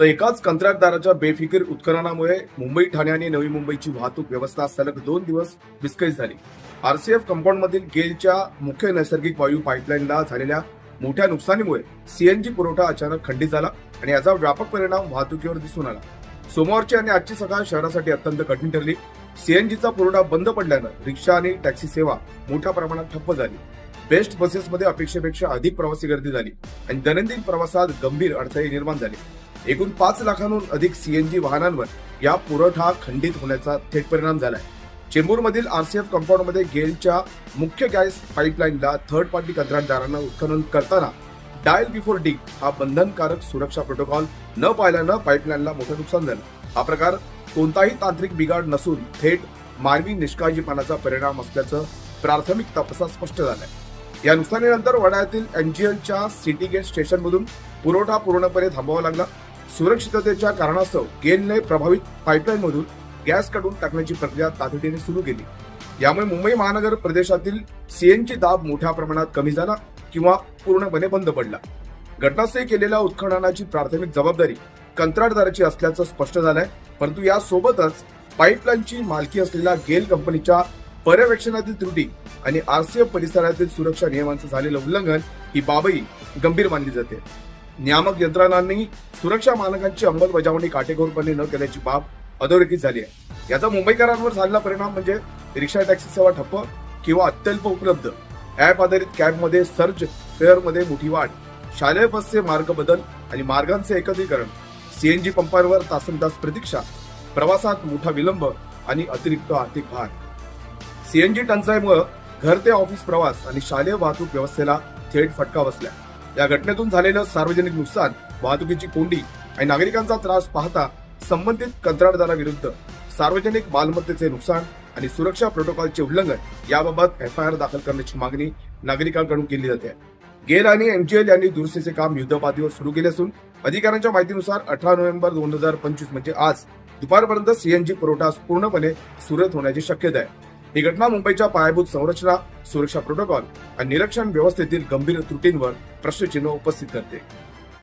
तर एकाच कंत्राटदाराच्या बेफिकीर उत्खननामुळे मुंबई ठाणे आणि नवी मुंबईची वाहतूक व्यवस्था सलग दोन दिवस विस्कळीत झाली. आरसीएफ कंपाऊंडमधील गेलच्या मुख्य नैसर्गिक वायू पाईपलाईनला झालेल्या मोठ्या नुकसानीमुळे सीएनजी पुरवठा अचानक खंडित झाला आणि याचा व्यापक परिणाम वाहतुकीवर दिसून आला. सोमवारची आणि आजची सकाळ शहरासाठी अत्यंत कठीण ठरली. सीएनजीचा पुरवठा बंद पडल्यानं रिक्षा आणि टॅक्सी सेवा मोठ्या प्रमाणात ठप्प झाली. बेस्ट बसेसमध्ये अपेक्षेपेक्षा अधिक प्रवासी गर्दी झाली आणि दैनंदिन प्रवासात गंभीर अडथळे निर्माण झाले. एकूण पाच लाखांहून अधिक सीएनजी वाहनांवर या पुरवठा खंडित होण्याचा थेट परिणाम झालाय. चेंबूरमधील आरसीएफ कंपाऊंडमध्ये गेलच्या मुख्य गॅस पाईपलाईनला थर्ड पार्टी कंत्राटदारांना उत्खनन करताना डायल बिफोर डिग हा बंधनकारक सुरक्षा प्रोटोकॉल न पाळल्यानं पाईपलाईनला मोठं नुकसान झालं. हा प्रकार कोणताही तांत्रिक बिघाड नसून थेट मानवी निष्काळजीपणाचा परिणाम असल्याचं प्राथमिक तपासात स्पष्ट झालंय. या नुकसानीनंतर वडाळ्यातील एनजीएलच्या सिटी गेट स्टेशनमधून पुरवठा पूर्णपणे थांबवावा लागला. सुरक्षिततेच्या कारणास्तव गेलने प्रभावित पाईपलाईनमधून गॅस काढून टाकण्याची प्रक्रिया तातडीने सुरू केली. यामुळे मुंबई महानगर प्रदेशातील सीएनजी दाब मोठ्या प्रमाणात कमी झाला किंवा पूर्णपणे बंद पडला. घटनास्थळी केलेल्या उत्खननाची प्राथमिक जबाबदारी कंत्राटदाराची असल्याचं स्पष्ट झालंय. परंतु यासोबतच पाईपलाईनची मालकी असलेल्या गेल कंपनीच्या पर्यवेक्षणातील त्रुटी आणि आरसीएफ परिसरातील सुरक्षा नियमांचं झालेलं उल्लंघन ही बाबही गंभीर मानली जाते. नियामक यंत्रणांनी सुरक्षा मानकांची अंमलबजावणी काटेकोरपणे न केल्याची बाब अधोरेखित झाली आहे. याचा मुंबईकरांवर झालेला परिणाम म्हणजे रिक्षा टॅक्सी सेवा ठप्प किंवा अत्यल्प उपलब्ध. ऍप आधारित कॅबमध्ये सर्च फेअरमध्ये मोठी वाढ शालेय बसचे मार्ग बदल आणि मार्गांचे एकत्रीकरण सीएनजी पंपांवर तासन तास प्रतीक्षा प्रवासात मोठा विलंब आणि अतिरिक्त आर्थिक भार. सीएनजी टंचाईमुळे घर ते ऑफिस प्रवास आणि शालेय वाहतूक व्यवस्थेला थेट फटका बसला या घटनेतून झालेलं सार्वजनिक नुकसान वाहतुकीची कोंडी आणि नागरिकांचा त्रास पाहता संबंधित कंत्राटदाराविरुद्ध सार्वजनिक मालमत्तेचे नुकसान आणि सुरक्षा प्रोटोकॉलचे उल्लंघन याबाबत एफ आय आर दाखल करण्याची मागणी नागरिकांकडून केली जाते. गेल आणि एमजीएल यांनी दुरुस्तीचे काम युद्धपातळीवर सुरू केले असून अधिकाऱ्यांच्या माहितीनुसार अठरा नोव्हेंबर दोन हजार पंचवीस म्हणजे आज दुपारपर्यंत सीएनजी पुरवठा पूर्णपणे सुरत होण्याची शक्यता आहे. ही घटना मुंबईच्या पायाभूत संरचना सुरक्षा प्रोटोकॉल आणि निरीक्षण व्यवस्थेतील गंभीर त्रुटींवर प्रश्नचिन्ह उपस्थित करते.